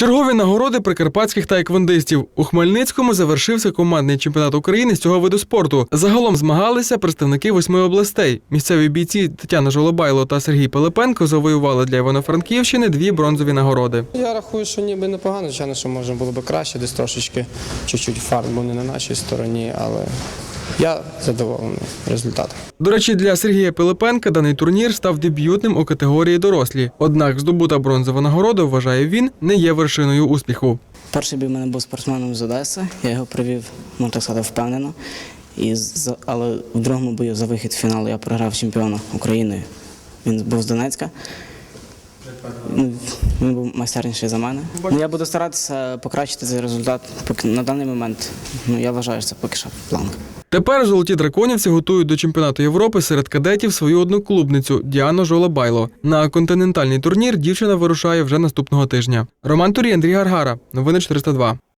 Чергові нагороди прикарпатських таеквондистів. У Хмельницькому завершився командний чемпіонат України з цього виду спорту. Загалом змагалися представники восьми областей. Місцеві бійці Тетяна Жолобайло та Сергій Пилипенко завоювали для Івано-Франківщини дві бронзові нагороди. Я рахую, що ніби непогано, звичайно, що можна було б краще, десь трошечки чуть-чуть фарт був не на нашій стороні, але я задоволений результатом. До речі, для Сергія Пилипенка даний турнір став дебютним у категорії дорослі. Однак здобута бронзова нагорода, вважає він, не є вершиною успіху. Перший бій в мене був спортсменом з Одеси. Я його провів, можна так сказати, впевнено. І з- але в другому бою за вихід в фінал я програв чемпіона України. Він був з Донецька. Він був майстерніший за мене. Ну, я буду старатися покращити цей результат. Поки на даний момент ну, я вважаю, що це поки що планка. Тепер золоті драконівці готують до чемпіонату Європи серед кадетів свою одноклубницю Діану Жолобайло. На континентальний турнір дівчина вирушає вже наступного тижня. Роман Турій, Андрій Гаргара. Новини 402.